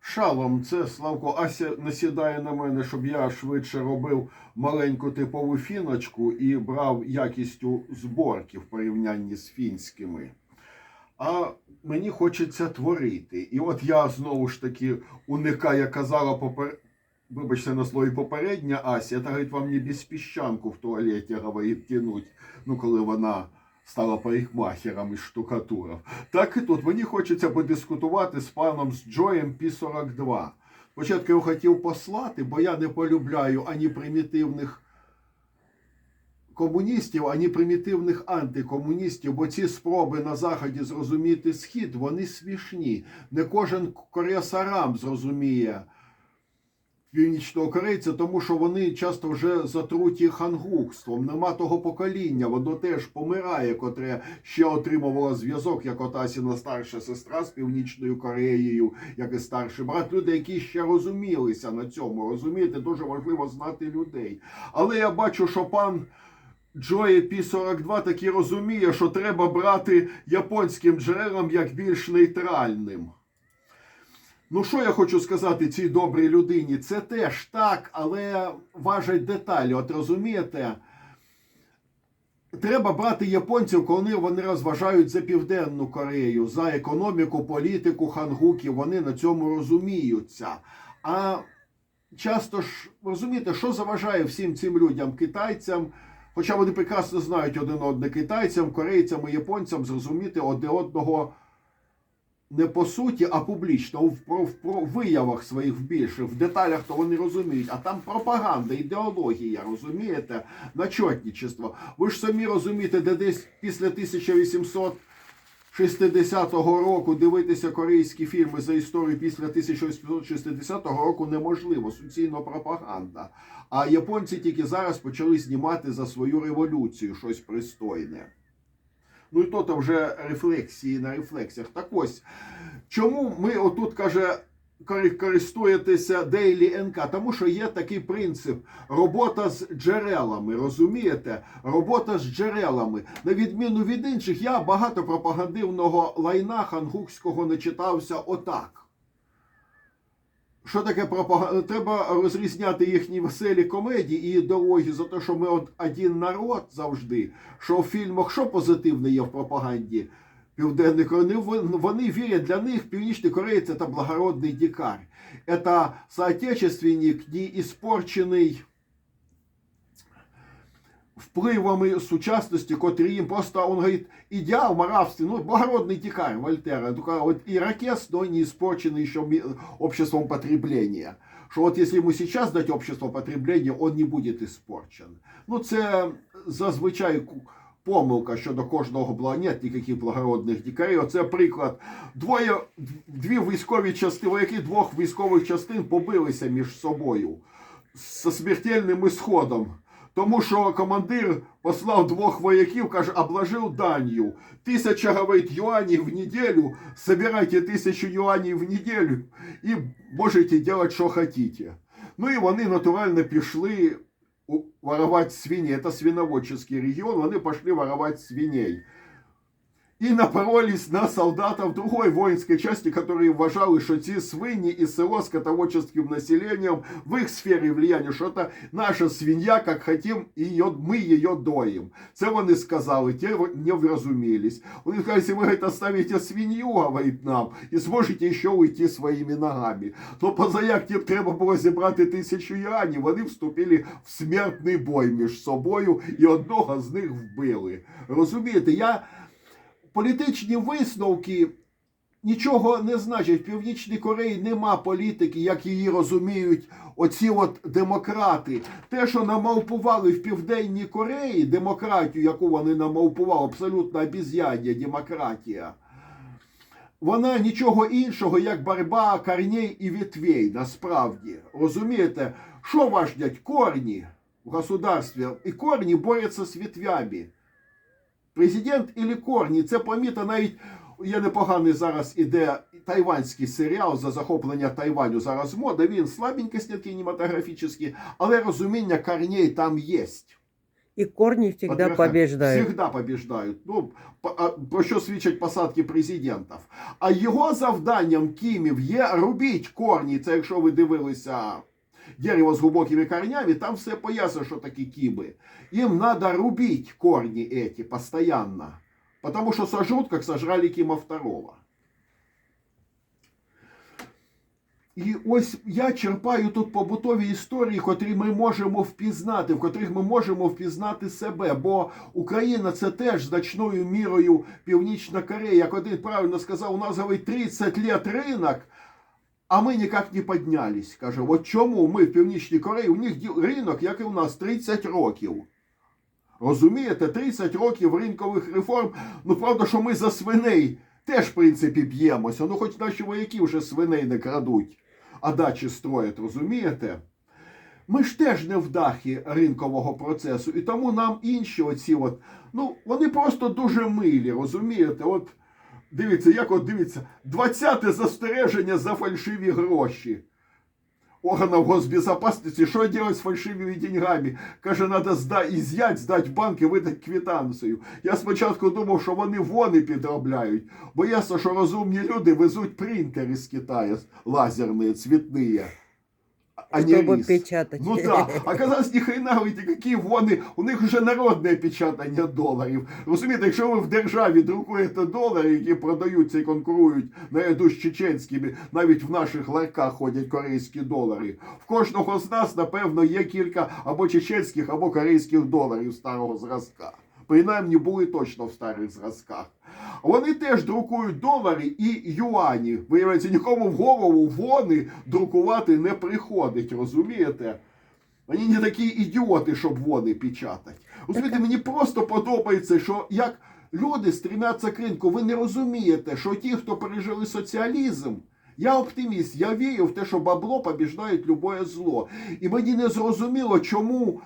Шалом, це Славко Ася насідає на мене, щоб я швидше робив маленьку типову фіночку і брав якістю зборки в порівнянні з фінськими. А мені хочеться творити. І от я знову ж таки уникаю, казала попер... Вибачте на слові попередня Ася, это, говорить, вам не без піщанку в туалеті, говорить, тянуть, ну коли вона стала парикмахером із штукатуров. Так і тут мені хочеться подискутувати з паном з Джоєм Пі-42. Спочатку я хотів послати, бо я не полюбляю ані примітивних комуністів, ані примітивних антикомуністів, бо ці спроби на Заході зрозуміти схід, вони смішні. Не кожен коресарам зрозуміє північного корейця, тому що вони часто вже затруті хангукством. Нема того покоління, воно теж помирає, котре ще отримувало зв'язок, як Отасіна старша сестра з Північною Кореєю, як і старший брат. Люди, які ще розумілися на цьому. Розумієте, дуже важливо знати людей. Але я бачу, що пан. Джої Пі-42 таки розуміє, що треба брати японським джерелам як більш нейтральним. Ну, що я хочу сказати цій добрій людині? Це теж так, але важать деталі. От розумієте, треба брати японців, коли вони розважають за Південну Корею, за економіку, політику, хангуків. Вони на цьому розуміються. А часто ж розумієте, що заважає всім цим людям, китайцям. Хоча вони прекрасно знають один одне китайцям, корейцям і японцям зрозуміти одне одного не по суті, а публічно, в, про, в, про виявах своїх більше, в деталях то вони розуміють. А там пропаганда, ідеологія, розумієте, начотничество. Ви ж самі розумієте, де десь після 1860 року дивитися корейські фільми за історію після 1860 року неможливо, суцільно пропаганда. А японці тільки зараз почали знімати за свою революцію щось пристойне. Ну і то то вже рефлексії на рефлексіях. Так ось, чому ми отут каже. кори- Користуєтеся Daily НК, тому що є такий принцип робота з джерелами. Розумієте? Робота з джерелами. На відміну від інших, я багато пропагандивного лайна хангукського не читався отак. Що таке пропаганда? Треба розрізняти їхні веселі комедії і ідеології за те, що ми один народ завжди. Що в фільмах що позитивне є в пропаганді Південної Кореї? Вони, вони вірять, для них Північний Корея це благородний дікар. Це соотечественник, не испорчений впливами сучасності, котрі їм просто, он говорить, ідеал моральности, ну, благородный дикарь Вольтера, только вот ирокез, но не испорченный еще обществом потребления. Что вот если ему сейчас дать общество потребления, он не будет испорчен. Ну, це зазвичай помилка щодо кожного бла... Нет ніяких благородних дикарів. Це приклад. Двоє, дві військові частини, вояки двох військових частин побилися між собою з смертельним ісходом. Тому що командир послав двох вояків, каже, обложив данью. Тисяча, говорить, юаней в неделю, собирайте тисячу юаней в неделю і можете делать, що хотите. Ну і вони натурально пішли у- воровать свиней. Это свиноводческий регион, вони пошли воровать свиней. І напоролись на солдатов другой воинской части, которые вважали, що ці свині і село з скотоводческим населением в їх сфері влияния, що це наша свинья, як хотим, її, ми її доїм. Це вони сказали, ті не вразумілись. Вони сказали, якщо ви говорить, оставите свинью, говорить нам, і зможете ще уйти своїми ногами. То позаяк тим треба було зібрати тисячу юанів, вони вступили в смертний бой між собою і одного з них вбили. Розумієте, я політичні висновки нічого не значать. В Північній Кореї нема політики, як її розуміють оці от демократи. Те, що намовпували в Південній Кореї, демократію, яку вони намовпували, абсолютно обіз'яння демократія. Вона нічого іншого, як боротьба корней і ветвей, насправді. Розумієте, що важнять корні в государстві? І корні борються з ветвями. Президент і корні. Це поміта навіть є непоганий зараз іде тайванський серіал за захоплення Тайваню. Зараз мода. Він слабенько снят кінематографічний, але розуміння корней там є. И корни всегда Патриархат побеждают. Всегда побіждають. Ну, про що свідчать посадки президентів. А його завданням Кімів є рубіть корні. Це якщо ви дивилися дерево з глибокими корнями, там все пояснено, що такі кіби. Їм треба рубить корні эти постоянно. Потому що сожрут, как сожрали Кима второго. І ось я черпаю тут побутові історії, котрі ми можемо впізнати, в котрих ми можемо впізнати себе. Бо Україна це теж значною мірою Північна Корея. Як один правильно сказав, у нас говорить 30 лет ринок, а ми ніяк не піднялись. Каже, от чому ми в Північній Кореї, у них ринок, як і у нас, 30 років. Розумієте, 30 років ринкових реформ. Ну правда, що ми за свиней теж, в принципі, б'ємося. Ну, хоч наші вояки вже свиней не крадуть, а дачі строять, розумієте? Ми ж теж не в дахі ринкового процесу, і тому нам інші оці от, ну, вони просто дуже милі, розумієте? От дивіться, як от дивіться, 20 застереження за фальшиві гроші. органов госбезопасности, что делать с фальшивыми деньгами. Каже, надо зда... изъять, здать банк і видати квитанцію. Я спочатку думав, що вони вони підробляють, бо ясно, що розумні люди везуть принтери з Китаю лазерні, цвітні. А не чтобы рис. печатать. Ну да, оказалось, ни хрена, говорите, які вони, у них вже народне печатання доларів. Розумієте, якщо ви в державі друкуєте долари, які продаються і конкурують наряду з чеченськими, навіть в наших ларках ходять корейські долари. В кожного з нас, напевно, є кілька або чеченських, або корейських доларів старого зразка. Принаймні були точно в старих зразках. Вони теж друкують долари і юані. Виявляється, нікому в голову вони друкувати не приходить, розумієте? Вони не такі ідіоти, щоб вони печатати. Розумієте, мені просто подобається, що як люди стрімяться к ринку, ви не розумієте, що ті, хто пережили соціалізм, я оптиміст, я вірю в те, що бабло побіждає любое зло. І мені не зрозуміло, чому.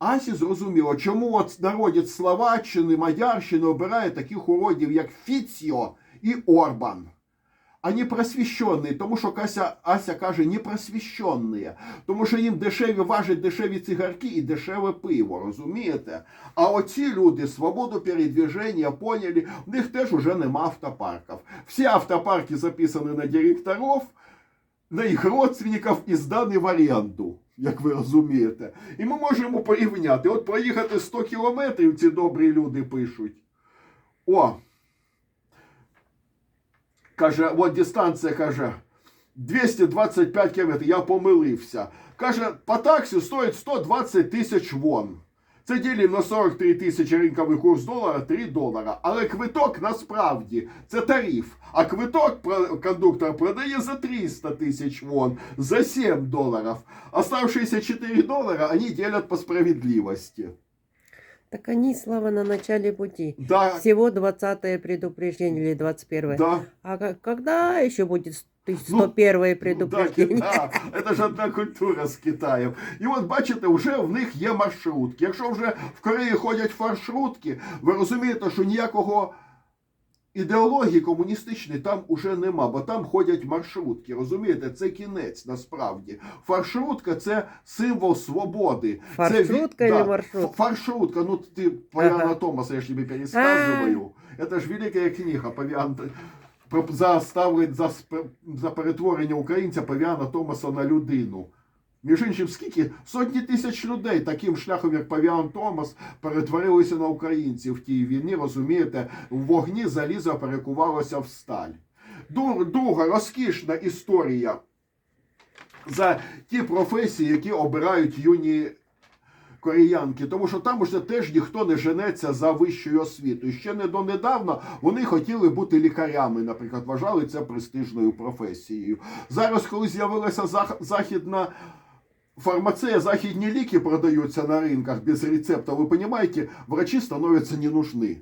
Асі зрозуміло, чому от народець Словаччини, Мадярщини обирає таких уродів, як Фіціо і Орбан. А не просвіщені, тому що Кася, Ася каже, не просвіщені, тому що їм дешеві важать дешеві цигарки і дешеве пиво, розумієте? А оці люди свободу передвіження поняли, в них теж уже нема автопарків. Всі автопарки записані на директорів, на їх родственників і здані в оренду, як ви розумієте. І ми можемо порівняти. От проїхати 100 кілометрів ці добрі люди пишуть. О! Каже, от дистанція каже 225 кілометрів. Я помилився. Каже, по таксі стоїть 120 тисяч вон. Це ділимо на 43 тисячі ринковий курс долара 3 долара. Але квиток насправді це тариф. А квиток про- кондуктор продає за 300 тисяч вон, за 7 доларів. Оставшиеся 4 долара они делят по справедливости. Так они, Слава, на начале пути. Да, Всего 20 предупреждение или 21 да. А ка- когда еще будет с- ты- Ну, 101 Ну, предупреждение? Да, да, це ж одна культура з Китаєм. І от бачите, вже в них є маршрутки. Якщо вже в Кореї ходять маршрутки, ви розумієте, що ніякого ідеології комуністичної там уже нема, бо там ходять маршрутки. Розумієте, це кінець насправді. Фаршрутка це символ свободи. Це від- Фаршрутка или маршрутка? ф- Фаршрутка, ну ты Павиана Ага. Томаса, я ж тебе пересказываю. Это ж великая книга Павіан про за ставлень за, за перетворення українця Павіана Томаса на людину. Між іншим, скільки сотні тисяч людей таким шляхом, як Павіан Томас, перетворилися на українців в тій війні, розумієте, в вогні залізо перекувалося в сталь. Друга розкішна історія за ті професії, які обирають юні кореянки, тому що там уже теж ніхто не женеться за вищою освітою. Ще не донедавна вони хотіли бути лікарями, наприклад, вважали це престижною професією. Зараз, коли з'явилася зах- західна. Фармацея, західні ліки продаються на ринках без рецепта. Ви розумієте, врачі становляться не нужны.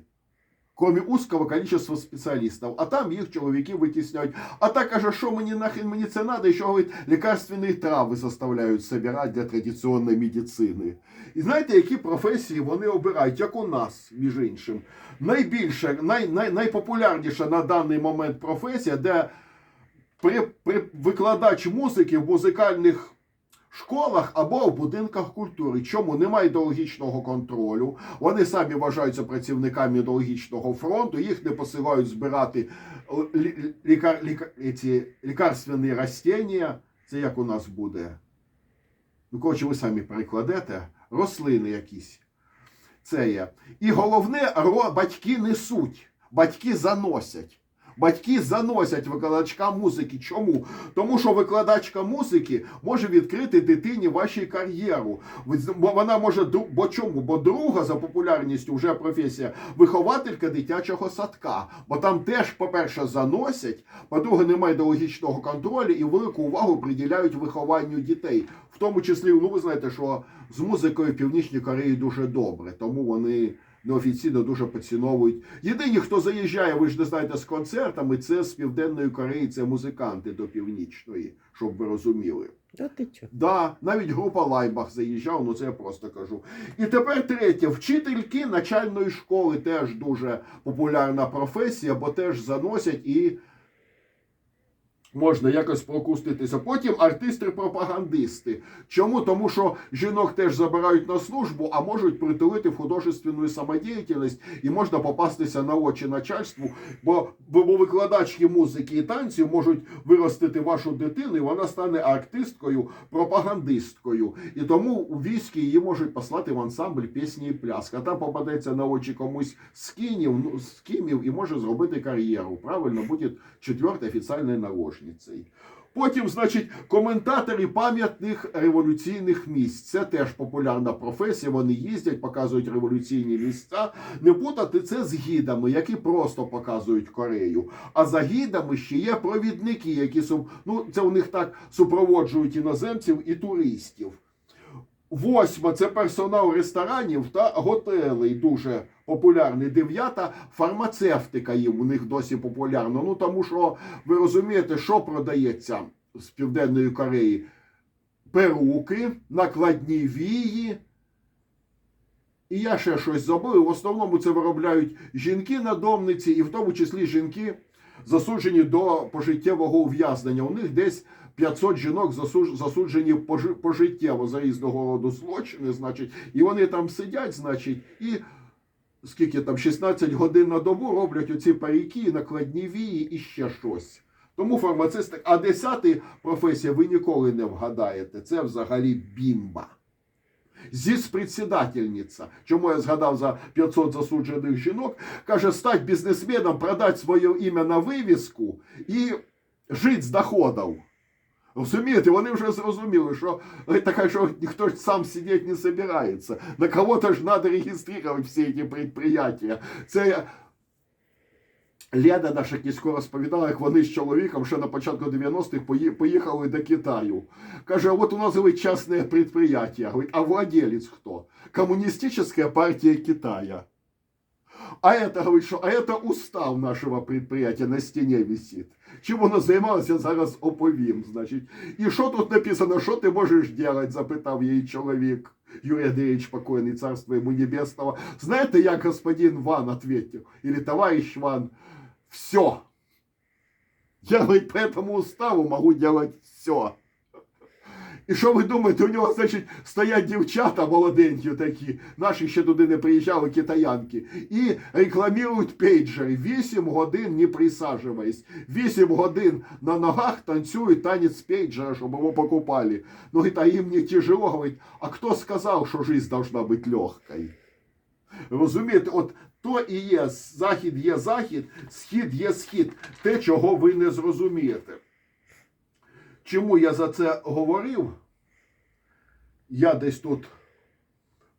Кроме узкого количества спеціалістів. А там їх чоловіки витісняють. А так каже, що мені нахрен мені це надо, що говорить, лікарственні трави заставляють збирати для традиційної медицини. І знаєте, які професії вони обирають, як у нас, між іншим. Найбільша, най, най, найпопулярніша на даний момент професія, де при, при, викладач музики в музикальних школах або в будинках культури. Чому немає ідеологічного контролю? Вони самі вважаються працівниками ідеологічного фронту, їх не посилають збирати лікар, лікар, ці, лікарственні растіння. Це як у нас буде? Ну, коротше, ви самі перекладете, рослини якісь. Це є. І головне, батьки несуть, батьки заносять. Батьки заносять викладачка музики. Чому? Тому що викладачка музики може відкрити дитині вашій кар'єру. Вона може бо чому? Бо друга за популярністю вже професія вихователька дитячого садка. Бо там теж, по-перше, заносять, по-друге, немає ідеологічного контролю і велику увагу приділяють вихованню дітей. В тому числі, ну ви знаєте, що з музикою в Північній Кореї дуже добре, тому вони неофіційно дуже поціновують. Єдині, хто заїжджає, ви ж не знаєте, з концертами, це з Південної Кореї, це музиканти до Північної, щоб ви розуміли. Да ти чого? Да, навіть група Лайбах заїжджав, ну це я просто кажу. І тепер третє. Вчительки начальної школи теж дуже популярна професія, бо теж заносять і можна якось прокуститися. Потім артисти-пропагандисти. Чому? Тому що жінок теж забирають на службу, а можуть притулити в художественну самодіяльність і можна попастися на очі начальству, бо, викладачки музики і танців можуть виростити вашу дитину, і вона стане артисткою, пропагандисткою. І тому у війські її можуть послати в ансамбль пісні і пляски. А там попадеться на очі комусь з кінів, ну, з кімів і може зробити кар'єру. Правильно, буде четвертою офіційною наложницею. Потім, значить, коментатори пам'ятних революційних місць. Це теж популярна професія. Вони їздять, показують революційні місця. Не путати це з гідами, які просто показують Корею. А за гідами ще є провідники, які ну, це у них так супроводжують іноземців і туристів. Восьма це персонал ресторанів та готелей. Дуже популярний. Дев'ята фармацевтика їм у них досі популярна. Ну тому що ви розумієте, що продається з Південної Кореї? Перуки, накладні вії. І я ще щось забув. В основному це виробляють жінки-надомниці, і в тому числі жінки, засуджені до пожиттєвого ув'язнення. У них десь 500 жінок засуджені пожи- пожиттєво за різного роду злочини, значить, і вони там сидять, значить, і скільки там 16 годин на добу роблять оці паріки, накладні вії і ще щось. Тому фармацисти, а десятий професія ви ніколи не вгадаєте. Це взагалі бімба. Зіц-председательниця. Чому я згадав за 500 засуджених жінок? Каже, стать бізнесменом, продати своє ім'я на вивіску і жити з доходів. Розумієте, вони вже зрозуміли, що е, така, що ніхто ж сам сидіти не збирається. На кого-то ж треба реєструвати всі ці предприятия. Це Леда наша Кісько розповідала, як вони з чоловіком ще на початку 90-х пої- поїхали до Китаю. Каже, а от у нас говорить, частне предприятие. Говорить, а владелец хто? Коммунистическая партия Китая. А это, говорит, що, а это устав нашого предприятия на стіні висить. Чим воно займалося, зараз оповім. Значить. І що тут написано, що ти можеш делать? запитав її чоловік. Юрій Андреевич покойний, царство ему небесного. Знаєте, як господин Ван ответил? Или товарищ Ван? Все. Я, говорит, по этому уставу могу делать все. І що ви думаєте, у нього, значить, стоять дівчата молоденькі такі, наші ще туди не приїжджали китаянки, і рекламують пейджери. 8 годин не присаджуваясь. 8 годин на ногах танцюють танець пейджера, щоб його покупали. Ну, і та не тяжело, говорить, а хто сказав, що життя должна бути легкою? Розумієте, от то і є захід є захід, схід є схід. Те, чого ви не зрозумієте. Чому я за це говорив? Я десь тут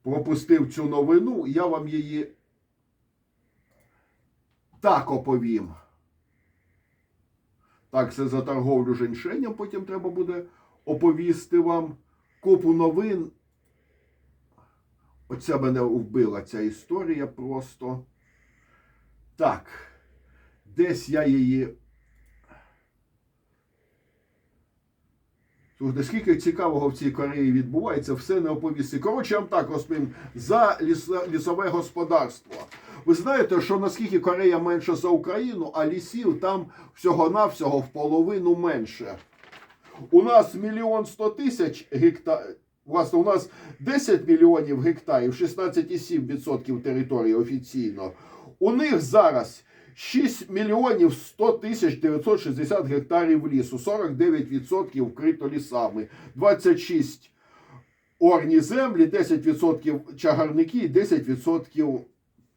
пропустив цю новину, я вам її так оповім. Так, це за торговлю женьшеням, потім треба буде оповісти вам купу новин. Оця мене вбила ця історія просто. Так, десь я її Слухайте, скільки цікавого в цій Кореї відбувається, все не оповісти. Коротше, я вам так розповім за ліс- лісове господарство. Ви знаєте, що наскільки Корея менша за Україну, а лісів там всього-навсього в половину менше. У нас мільйон сто тисяч гектарів. Власне, у нас 10 мільйонів гектарів, 16,7% території офіційно. У них зараз 6 мільйонів 100 тисяч 960 гектарів лісу, 49% вкрито лісами, 26 орні землі, 10% чагарники і 10%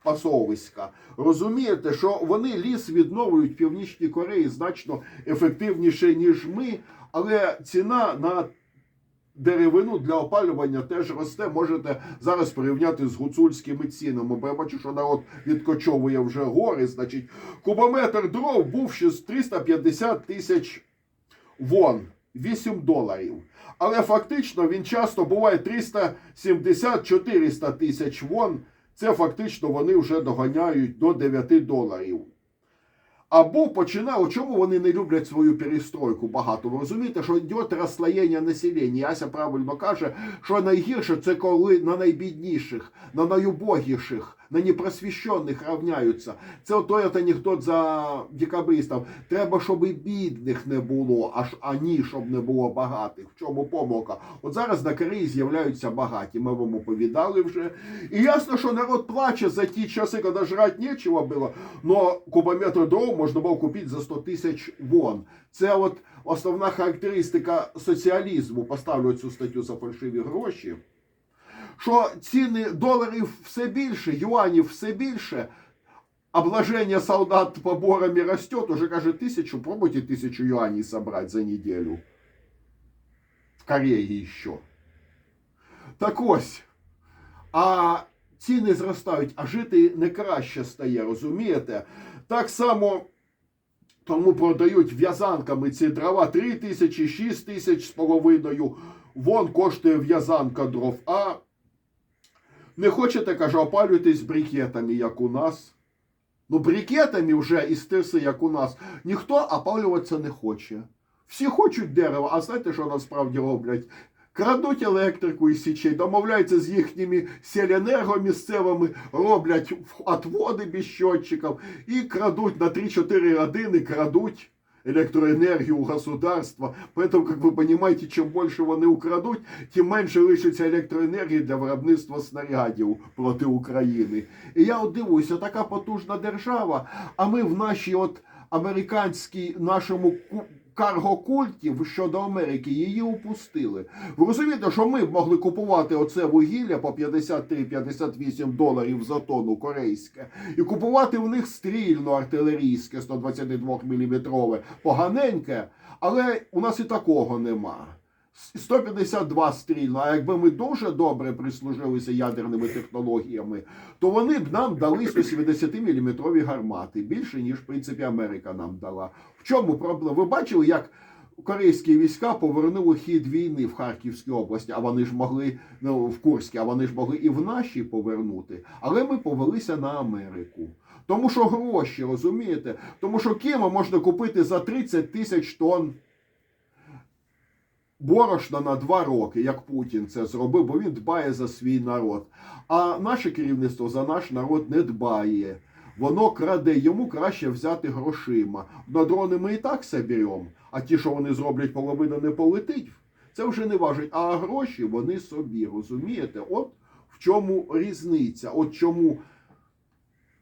пасовиська. Розумієте, що вони ліс відновлюють в Північній Кореї значно ефективніше, ніж ми, але ціна на деревину для опалювання теж росте. Можете зараз порівняти з гуцульськими цінами. Бо я бачу, що народ відкочовує вже гори. Значить, кубометр дров був ще з 350 тисяч вон. 8 доларів. Але фактично він часто буває 370-400 тисяч вон. Це фактично вони вже доганяють до 9 доларів. Або починає, у чому вони не люблять свою перестройку багато. Ви розумієте, що йде розслоєння населення. Яся правильно каже, що найгірше це коли на найбідніших, на найубогіших, на непросвіщених равняються. Це той от анекдот за декабристів. Треба, щоб і бідних не було, аж ані, щоб не було багатих. В чому помилка? От зараз на Кореї з'являються багаті. Ми вам оповідали вже. І ясно, що народ плаче за ті часи, коли жрати нічого було. Но кубометр дров можна було купити за 100 тисяч вон. Це от основна характеристика соціалізму. Поставлю цю статтю за фальшиві гроші. Що ціни доларів все більше, юанів все більше. Обложение солдат поборами растет, уже каже тысячу, пробуйте тысячу юаней собрать за неделю. В Корее еще. Так ось. А ціни зростають, а жити не краще стає, розумієте? Так само тому продають в'язанками ці дрова 3 тисячі, 6 тисяч з половиною. Вон коштує в'язанка дров. А не хочете, каже, опалюйтесь брикетами, як у нас. Ну, брикетами вже із тирси, як у нас, ніхто опалюватися не хоче. Всі хочуть дерева, а знаєте, що насправді роблять? Крадуть електрику із січей, домовляються з їхніми селенерго місцевими, роблять отводи без щотчиків і крадуть на 3-4 години, крадуть електроенергію у государства. Поэтому, как вы понимаете, чим більше вони украдуть, тим менше лишиться електроенергії для виробництва снарядів проти України. І я от дивуюся, така потужна держава, а ми в нашій от американській нашому ку- каргокульті щодо Америки її упустили. Ви розумієте, що ми б могли купувати оце вугілля по 53-58 доларів за тонну корейське і купувати в них стрільно артилерійське 122 мм поганеньке, але у нас і такого нема. 152 стрільно, а якби ми дуже добре прислужилися ядерними технологіями, то вони б нам дали 170-мм гармати, більше, ніж, в принципі, Америка нам дала. В чому проблема? Ви бачили, як корейські війська повернули хід війни в Харківській області, а вони ж могли, ну, в Курській, а вони ж могли і в нашій повернути. Але ми повелися на Америку. Тому що гроші, розумієте? Тому що Кима можна купити за 30 тисяч тонн борошна на два роки, як Путін це зробив, бо він дбає за свій народ. А наше керівництво за наш народ не дбає. Воно краде, йому краще взяти грошима. На дрони ми і так соберемо, а ті, що вони зроблять, половина не полетить. Це вже не важить. А гроші вони собі, розумієте? От в чому різниця. От чому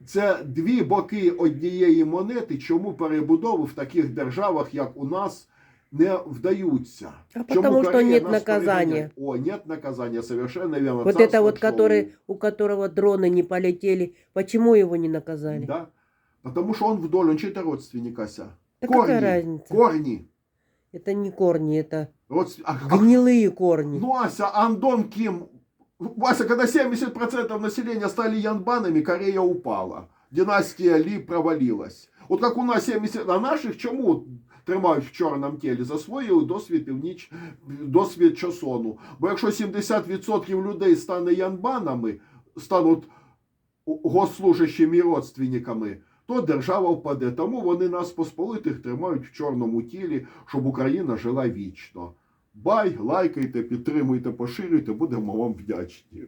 це дві боки однієї монети, чому перебудови в таких державах, як у нас, не вдаються. А потому что нет наказания. О, нет наказания, совершенно верно. Вот Царство это вот, который, у которого дроны не полетели, почему его не наказали? Да. Потому что он вдоль, он чей-то родственник, Ася. Да корни, какая разница? корни. Это не корни, это Родствен- а- а- гнилые корни. Ну, Ася, Андон Ким. Ася, когда 70% населения стали янбанами, Корея упала. Династия Ли провалилась. От як у нас 70, а наших чому тримають в чорному тілі? Засвоїли досвід північ, досвід часону. Бо якщо 70% людей стане янбанами, стануть госслужащими і родственниками, то держава впаде. Тому вони нас посполитих тримають в чорному тілі, щоб Україна жила вічно. Бай, лайкайте, підтримуйте, поширюйте, будемо вам вдячні.